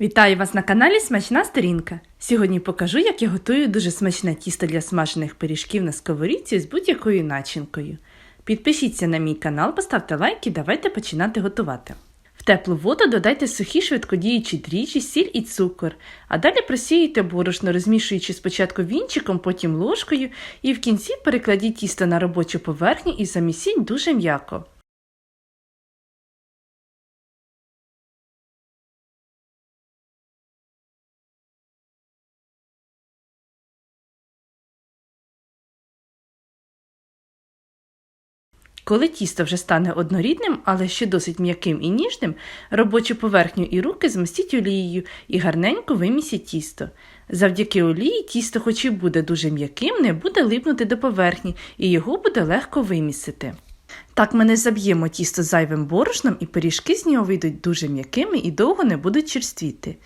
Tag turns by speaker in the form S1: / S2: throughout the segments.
S1: Вітаю вас на каналі Смачна Сторінка. Сьогодні покажу, як я готую дуже смачне тісто для смажених пиріжків на сковорідці з будь-якою начинкою. Підпишіться на мій канал, поставте лайк і давайте починати готувати. В теплу воду додайте сухі швидкодіючі дріжджі, сіль і цукор, а далі просіюйте борошно, розмішуючи спочатку вінчиком, потім ложкою, і в кінці перекладіть тісто на робочу поверхню і замісіть дуже м'яко. Коли тісто вже стане однорідним, але ще досить м'яким і ніжним, робочу поверхню і руки змастіть олією і гарненько вимісіть тісто. Завдяки олії тісто, хоч і буде дуже м'яким, не буде липнути до поверхні і його буде легко вимісити. Так ми не заб'ємо тісто зайвим борошном і пиріжки з нього вийдуть дуже м'якими і довго не будуть черствіти.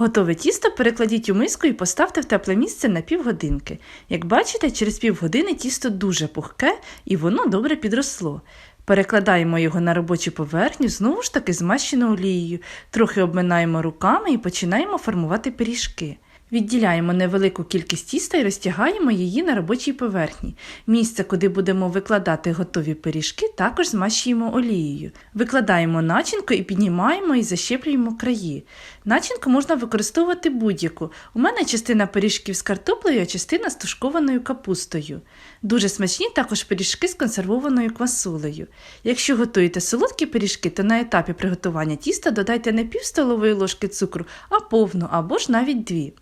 S1: Готове тісто перекладіть у миску і поставте в тепле місце на півгодинки. Як бачите, через півгодини тісто дуже пухке і воно добре підросло. Перекладаємо його на робочу поверхню, знову ж таки змащену олією, трохи обминаємо руками і починаємо формувати пиріжки. Відділяємо невелику кількість тіста і розтягаємо її на робочій поверхні. Місце, куди будемо викладати готові пиріжки, також змащуємо олією. Викладаємо начинку і піднімаємо і защеплюємо краї. Начинку можна використовувати будь-яку. У мене частина пиріжків з картоплею, а частина з тушкованою капустою. Дуже смачні також пиріжки з консервованою квасолею. Якщо готуєте солодкі пиріжки, то на етапі приготування тіста додайте не пів столової ложки цукру, а повну або ж навіть дві.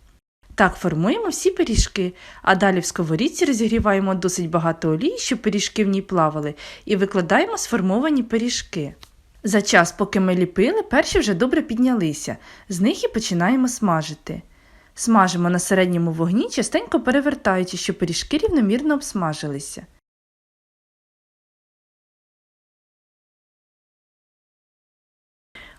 S1: Так формуємо всі пиріжки, а далі в сковорідці розігріваємо досить багато олії, щоб пиріжки в ній плавали, і викладаємо сформовані пиріжки. За час, поки ми ліпили, перші вже добре піднялися, з них і починаємо смажити. Смажимо на середньому вогні, частенько перевертаючи, щоб пиріжки рівномірно обсмажилися.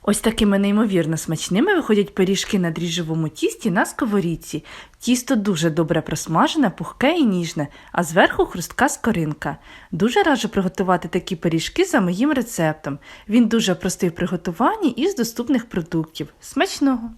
S1: Ось такими неймовірно смачними виходять пиріжки на дріжджовому тісті на сковорідці. Тісто дуже добре просмажене, пухке і ніжне, а зверху хрустка скоринка. Дуже раджу приготувати такі пиріжки за моїм рецептом. Він дуже простий в приготуванні і з доступних продуктів. Смачного!